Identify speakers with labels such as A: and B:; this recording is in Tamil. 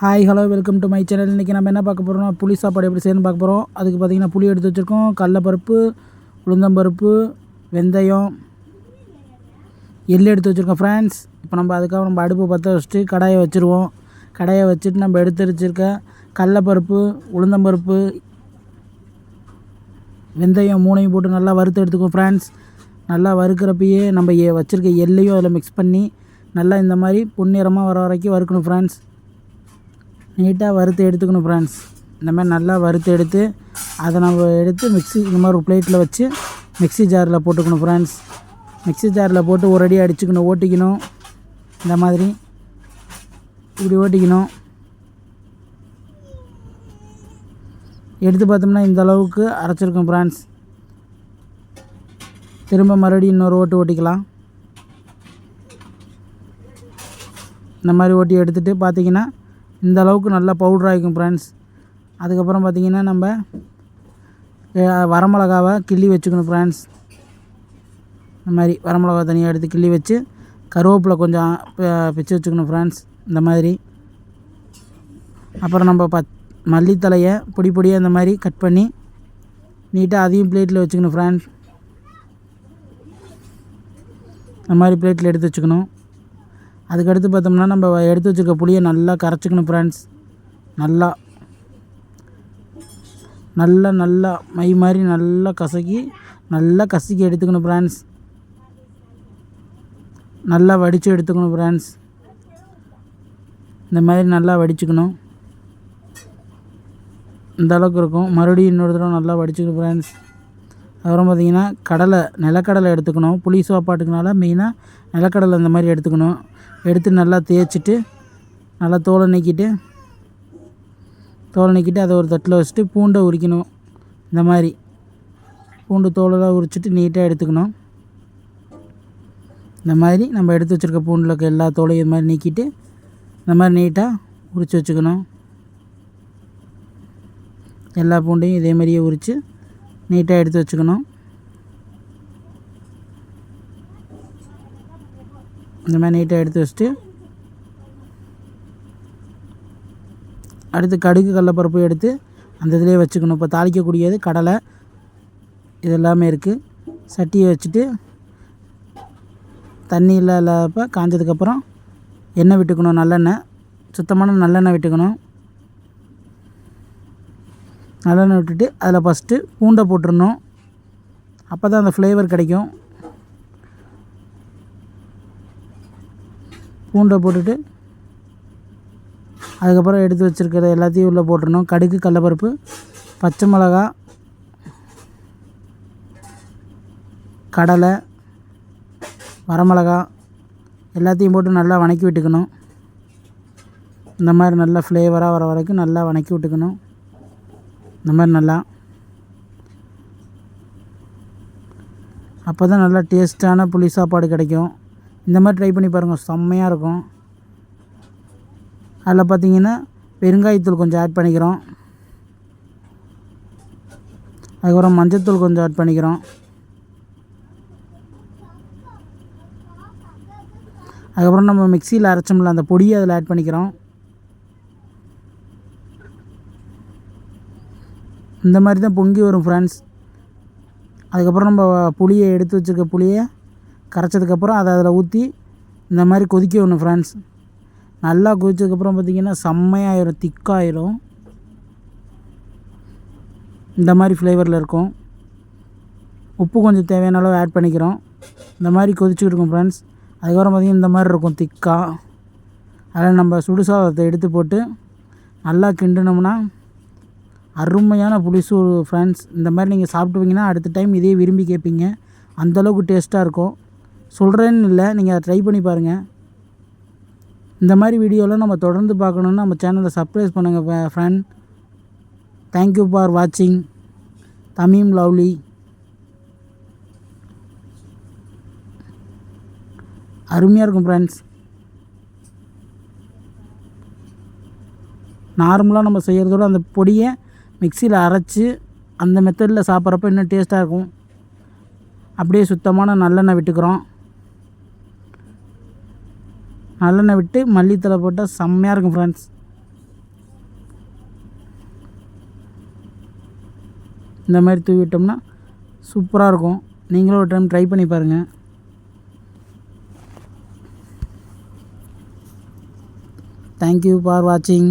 A: Hi hello welcome to my channel இன்றைக்கி நம்ம என்ன பார்க்க போகிறோம்னா புளி சாப்பாடு எப்படி செய்யணும்னு பார்க்க போகிறோம் அதுக்கு பார்த்திங்கன்னா புளி எடுத்து வச்சுருக்கோம். கடலப்பருப்பு உளுந்தம்பருப்பு வெந்தயம் எள்ளு எடுத்து வச்சுருக்கோம் ஃப்ரெண்ட்ஸ் இப்போ நம்ம அதுக்காக நம்ம அடுப்பு பற்ற வச்சுட்டு கடாயை வச்சுருவோம். கடாயை வச்சுட்டு நம்ம எடுத்து வச்சுருக்க கடலப்பருப்பு உளுந்தம்பருப்பு வெந்தயம் மூணையும் போட்டு நல்லா வறுத்து எடுத்துக்குவோம் ஃப்ரெண்ட்ஸ் நல்லா வறுக்கிறப்பயே நம்ம வச்சுருக்க எள்ளையும் அதில் மிக்ஸ் பண்ணி நல்லா இந்த மாதிரி பொன்னிறமாக வர வரைக்கும் வறுக்கணும் ஃப்ரெண்ட்ஸ் நீட்டாக வறுத்து எடுத்துக்கணும் ஃப்ரெண்ட்ஸ் இந்த மாதிரி நல்லா வறுத்து எடுத்து அதை நம்ம எடுத்து மிக்ஸி இந்த மாதிரி ஒரு பிளேட்டில் வச்சு மிக்ஸி ஜாரில் போட்டுக்கணும் ஃப்ரெண்ட்ஸ் மிக்ஸி ஜாரில் போட்டு ஒரு அடி அடிச்சுக்கணும் ஓட்டிக்கணும். இந்த மாதிரி இப்படி ஓட்டிக்கணும். எடுத்து பார்த்தோம்னா இந்த அளவுக்கு அரைச்சிருக்கும் ஃப்ரெண்ட்ஸ் திரும்ப மறுபடியும் இன்னொரு ஓட்டு ஓட்டிக்கலாம். இந்த மாதிரி ஓட்டி எடுத்துகிட்டு பார்த்தீங்கன்னா இந்த அளவுக்கு நல்லா பவுட்ரு ஆகிக்கும் ஃப்ரெண்ட்ஸ் அதுக்கப்புறம் பார்த்தீங்கன்னா நம்ம வரமிளகாவை கிள்ளி வச்சுக்கணும் ஃப்ரெண்ட்ஸ் இந்த மாதிரி வரமிளகா தனியாக எடுத்து கிள்ளி வச்சு கருவேப்பிலை கொஞ்சம் பிச்சு வச்சுக்கணும் ஃப்ரெண்ட்ஸ் இந்த மாதிரி. அப்புறம் நம்ம பத் மல்லித்தலையை பொடி பொடியாக இந்த மாதிரி கட் பண்ணி நீட்டாக அதையும் பிளேட்டில் வச்சுக்கணும் ஃப்ரெண்ட்ஸ் இந்த மாதிரி பிளேட்டில் எடுத்து வச்சுக்கணும். அதுக்கடுத்து பார்த்தோம்னா நம்ம எடுத்து வச்சுருக்க புளியை நல்லா கரைச்சிக்கணும் ஃப்ரெண்ட்ஸ் நல்லா. நல்லா நல்லா மை மாதிரி நல்லா கசக்கி நல்லா கசக்கி எடுத்துக்கணும் ஃப்ரெண்ட்ஸ் நல்லா வடித்து எடுத்துக்கணும் ஃப்ரெண்ட்ஸ் இந்த மாதிரி நல்லா வடிச்சுக்கணும். இந்த அளவுக்கு இருக்கும். மறுபடியும் இன்னொரு தடவை நல்லா வடிச்சுக்கணும் ஃப்ரெண்ட்ஸ் அப்புறம் பார்த்தீங்கன்னா கடலை நிலக்கடலை எடுத்துக்கணும். புளி சாப்பாட்டுக்குனால மெயினாக நிலக்கடலை இந்த மாதிரி எடுத்துக்கணும். எடுத்து நல்லா தேய்ச்சிட்டு நல்லா தோலை நீக்கிட்டு தோலை நீக்கிட்டு அதை ஒரு தட்டில் வச்சுட்டு பூண்டை உரிக்கணும். இந்த மாதிரி. பூண்டு தோலெல்லாம் உரிச்சிட்டு நீட்டாக எடுத்துக்கணும். இந்த மாதிரி நம்ம எடுத்து வச்சுருக்க பூண்டில் இருக்க எல்லா தோலையும் இது மாதிரி நீக்கிட்டு இந்த மாதிரி நீட்டாக உரித்து வச்சுக்கணும். எல்லா பூண்டையும் இதே மாதிரியே உரித்து நீட்டாக எடுத்து வச்சுக்கணும். இந்த மாதிரி நீட்டாக எடுத்து வச்சுட்டு அடுத்து கடுகு கடலப்பருப்பு எடுத்து அந்த இதிலே வச்சுக்கணும். இப்போ தாளிக்கக்கூடியது கடலை இது எல்லாமே இருக்குது சட்டியை வச்சுட்டு தண்ணியில் இல்லாதப்ப காஞ்சதுக்கப்புறம் எண்ணெய் விட்டுக்கணும் நல்லெண்ணெய். சுத்தமான நல்லெண்ணெய் விட்டுக்கணும். நல்லெண்ணெய் விட்டுட்டு அதில் ஃபஸ்ட்டு பூண்டை போட்டுடணும் அப்போ தான் அந்த ஃப்ளேவர் கிடைக்கும். பூண்டை போட்டுட்டு அதுக்கப்புறம் எடுத்து வச்சுருக்கிற எல்லாத்தையும் உள்ளே போட்டுடணும். கடுகு கடலப்பருப்பு பச்சை மிளகா கடலை வரமிளகா எல்லாத்தையும் போட்டு நல்லா வணக்கி விட்டுக்கணும். இந்த மாதிரி நல்லா ஃப்ளேவராக வர வரைக்கும் நல்லா வணக்கி விட்டுக்கணும். இந்த மாதிரி நல்லா. அப்போ தான் நல்லா டேஸ்ட்டான புளி சாப்பாடு கிடைக்கும். இந்த மாதிரி ட்ரை பண்ணி பாருங்கள் செம்மையாக இருக்கும். அதில் பார்த்தீங்கன்னா பெருங்காயத்தூள் கொஞ்சம் ஆட் பண்ணிக்கிறோம். அதுக்கப்புறம் மஞ்சத்தூள் கொஞ்சம் ஆட் பண்ணிக்கிறோம். அதுக்கப்புறம் நம்ம மிக்சியில் அரைச்சோம்ல அந்த பொடியை அதில் ஆட் பண்ணிக்கிறோம். இந்த மாதிரி தான் பொங்கி வரும் ஃப்ரெண்ட்ஸ் அதுக்கப்புறம் நம்ம புளியை எடுத்து வச்சுருக்க புளியை கரைச்சதுக்கப்புறம் அதை அதில் ஊற்றி இந்த மாதிரி கொதிக்க விடணும் ஃப்ரெண்ட்ஸ் நல்லா கொதிச்சதுக்கப்புறம் பார்த்திங்கன்னா செம்மையாயிரும் திக்காயிரும். இந்த மாதிரி ஃப்ளேவரில் இருக்கும். உப்பு கொஞ்சம் தேவையான அளவு ஆட் பண்ணிக்கிறோம். இந்த மாதிரி கொதிச்சுட்டு இருக்கும் ஃப்ரெண்ட்ஸ் அதுக்கப்புறம் பார்த்திங்கன்னா இந்த மாதிரி இருக்கும் திக்காக அதில் நம்ம சுடுசாதத்தை எடுத்து போட்டு நல்லா கிண்டினோம்னா அருமையான புளிசூர் ஃப்ரெண்ட்ஸ் இந்த மாதிரி நீங்கள் சாப்பிட்டுவீங்கன்னா அடுத்த டைம் இதே விரும்பி கேட்பீங்க. அந்தளவுக்கு டேஸ்ட்டாக இருக்கும். சொல்கிறேன்னு இல்லை நீங்கள் அதை ட்ரை பண்ணி பாருங்கள் இந்த மாதிரி வீடியோலாம் நம்ம தொடர்ந்து பார்க்கணுன்னா நம்ம சேனலை சப்ஸ்கிரைப் பண்ணுங்கள் ஃப்ரெண்ட் தேங்க்யூ ஃபார் வாட்சிங் தமிம் லவ்லி அருமையாக இருக்கும் ஃப்ரெண்ட்ஸ் நார்மலாக நம்ம செய்கிறதோட அந்த பொடியை மிக்சியில் அரைச்சி அந்த மெத்தடில் சாப்பிட்றப்ப இன்னும் டேஸ்ட்டாக இருக்கும். அப்படியே சுத்தமான நல்லெண்ணெய் விட்டுக்கிறோம். நல்லெண்ணெய் விட்டு மல்லித்தலை போட்டால் செம்மையாக இருக்கும் ஃப்ரெண்ட்ஸ் இந்த மாதிரி தூவி விட்டோம்னா சூப்பராக இருக்கும். நீங்களும் ஒரு டைம் ட்ரை பண்ணி பாருங்கள் தேங்க்யூ ஃபார் வாட்சிங்